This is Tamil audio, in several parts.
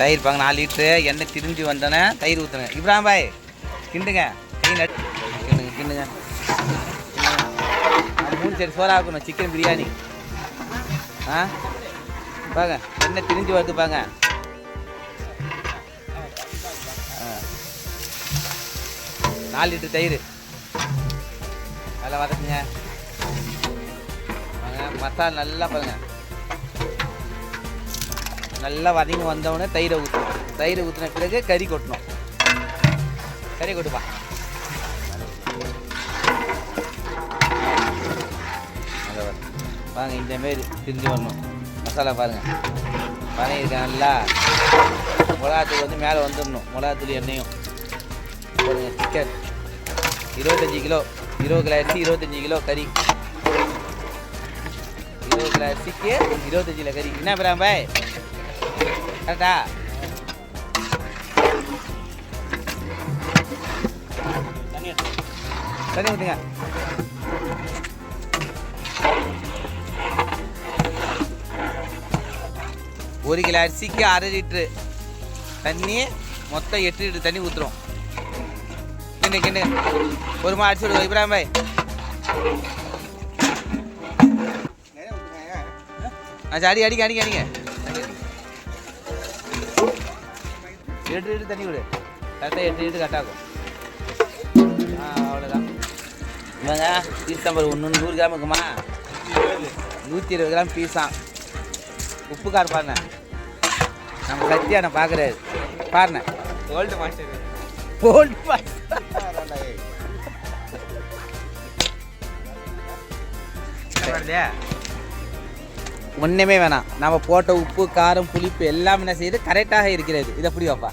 தயிர் பாங்க நாலு லிட்ரு எண்ணெய் திரிஞ்சு வந்தோன்னே தயிர் ஊற்றுங்க இப்ராஹிம் பாய் கிண்டுங்க. கை நட் கிண்டுங்க கிண்டுங்க. மூணு சரி சோறா ஆக்கணும் சிக்கன் பிரியாணி. ஆ? பாங்க எண்ணெய் திரிஞ்சு வருது பாங்க நாலு லிட்டர் தயிர். நல்லா வதக்குங்க. மசாலா நல்லா பாருங்கள் நல்லா வதங்கி வந்தவுடனே தயிரை ஊற்றணும் தயிரை ஊற்றின பிறகு கறி கொட்டணும். கறி கொட்டுப்பா அங்க பாருங்க. இந்த மாரி திரிஞ்சு வரணும். மசாலா பாருங்கள் வதங்கிருக்க நல்லா. மிளகாத்தூள் வந்து மேலே வந்துடணும். மிளகாத்தூள் எண்ணெயும். பாருங்கள் சிக்கன் இருபத்தஞ்சி கிலோ. இருபது கிலோ அரிசி இருபத்தஞ்சி கிலோ கறி. இருபது கிலோ அரிசிக்கு இருபத்தஞ்சி கிலோ கறி. என்ன பிராம் பாய் கரெக்டா தண்ணி ஊற்றுங்க ஒரு கிலோ அரிசிக்கு அரை லிட்ரு தண்ணி மொத்தம் எட்டு லிட்டர் தண்ணி ஊற்றுறோம் கிண்டு கிண்டு. ஒரு மா அடிச்சு விடுவோம் இப்ராஹிம் பாய். ஆ அடி அடிங்க அடிங்க அடிங்க. எட்டு லிட்டர் தண்ணி விடு. கரெக்டாக எட்டு லிட்டர் கரெக்டாகும் ஆ அவ்வளோதான் இவங்க பீஸ் நம்பர் ஒன்று நூறு கிராம் இருக்குமா? நூற்றி இருபது கிராம் பீஸா உப்பு கார் பாருண்ண. நம்ம சத்தியான பார்க்குறாரு பாருண்ண. கோல்டு மாஸ்டர் கோல்டு ஒன்றுமே வேணாம். நம்ம போட்ட உப்பு காரம் புளிப்பு எல்லாமே என்ன செய்யுது கரெக்டாக இருக்கிறது. இதை எப்படி வைப்பா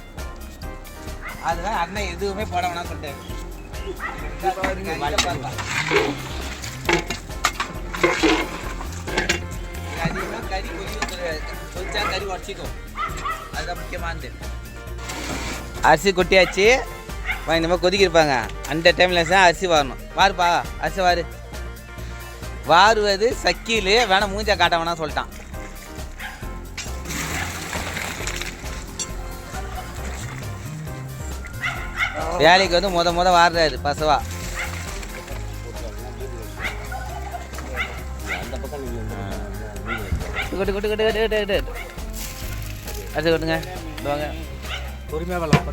அதுதான் அண்ணன் எதுவுமே போட வேணாம் சொல்லிட்டாரு. கறி கொதி கறி உடச்சிக்கும் அதுதான் முக்கியமானது. அரிசி கொட்டியாச்சு. இந்த மாதிரி கொதிக்கிருப்பாங்க. அந்த டைமில் தான் அரிசி வரணும் வாருப்பா அரிசி வாரு. வாருவது சக்கிலு வேணா மூஞ்சா காட்ட வேணாம் சொல்லிட்டான். வேலைக்கு வந்து முத முத வாடுறாரு பசவா. கொட்டு கொட்டு கொட்டு கொட்டு கொட்டு கொட்டு அரிசி கொட்டுங்க. வாங்க. பொறுமையாக வரலாம்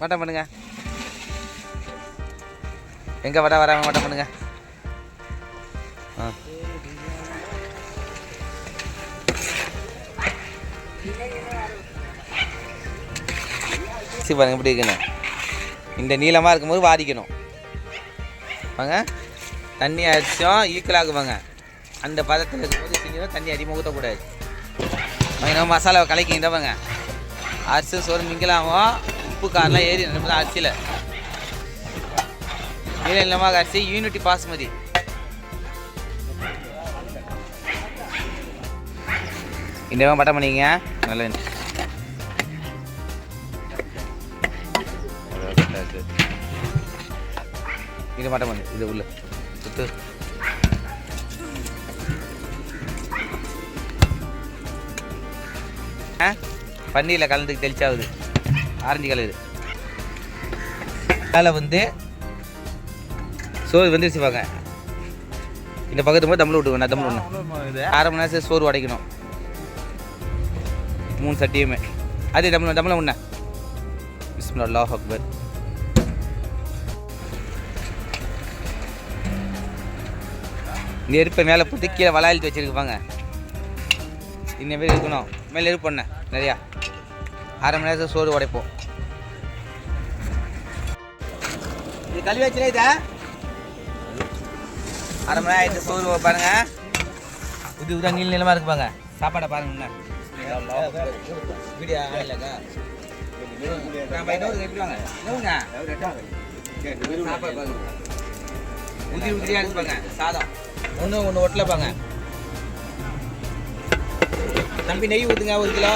வட்டம் பண்ணுங்க எங்கே வட வராமல் மாட்டோம் பண்ணுங்க. ஆ. பாருங்க எப்படி இருக்குன்னு. இந்த நீளமாக இருக்கும்போது வாதிக்கணும் வாங்க. தண்ணி அடிச்சோம் ஈக்குவலாகுவாங்க அந்த பதத்தில் இருக்கும்போது செஞ்சோம் தண்ணி அதிகமாக ஊற்றக்கூடாது வாங்க மசாலாவை கலக்கின்றவங்க அரிசி சோறு மிங்கலாகும் உப்பு காரெலாம் ஏறி நம்ம அரிசியில் நீல நிலமாக அரிசி யூனிட்டி பாஸ்மதி இந்த பட்டம் பண்ணிக்கங்க நல்ல இது மட்டும் பண்ணு இது உள்ள சுத்து ஆ பன்னீரில் கலந்துக்கு தெளிச்சாகுது ஆரஞ்சு கலரு அதில் வந்து சோறு வந்துருச்சு பாங்க இந்த பக்கத்து போய் தமிழ் விட்டுக்கணும் தமிழ் ஒன்று இது அரை மணி நேரம் சோறு உடைக்கணும். மூணு சட்டியுமே. அதே தமிழ் தமிழ் ஒன்று பிஸ்மில்லா அக்பர். அக்பர் நெருப்பை மேலே போட்டு கீழே வளாயிட்டு வச்சுருக்குப்பாங்க இந்த மாதிரி இருக்கணும்? மேலே எருப்பு பண்ண நிறையா. அரை மணி நேரத்தில் சோறு உடைப்போம். இது கழுவி வச்சுலே அரை மணி நேரம் ஆயிடுச்சு சோறு பாருங்க. இது இதுதான் நீள் நிலமா இருக்கு பாருங்க. சாப்பாடை பாருங்க. வீடியோ ஆகலக்கா? சாப்பாடு உதிரி உதிரியா இருப்பாங்க பாருங்க. சாதம். ஒன்று ஒன்று ஒட்டலப்பாங்க தம்பி நெய் ஊற்றுங்க ஒரு கிலோ.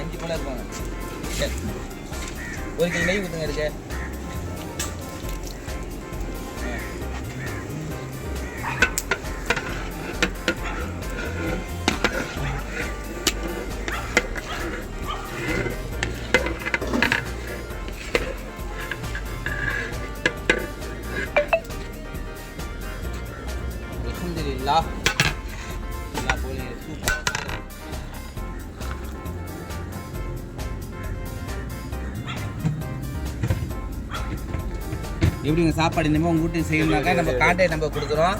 அஞ்சு பழம் இருப்பாங்க ஒரு கிலோ நெய் ஊற்றுங்க இருக்கு அல்ஹம்துலில்லாஹ் நல்லா போலி சூப்பர் எப்படிங்க சாப்பாடு இனிமேல் உங்கள் வீட்டுக்கு செய்யணும்னாக்கா நம்ம கான்டாக்ட் நம்பர் கொடுக்குறோம்.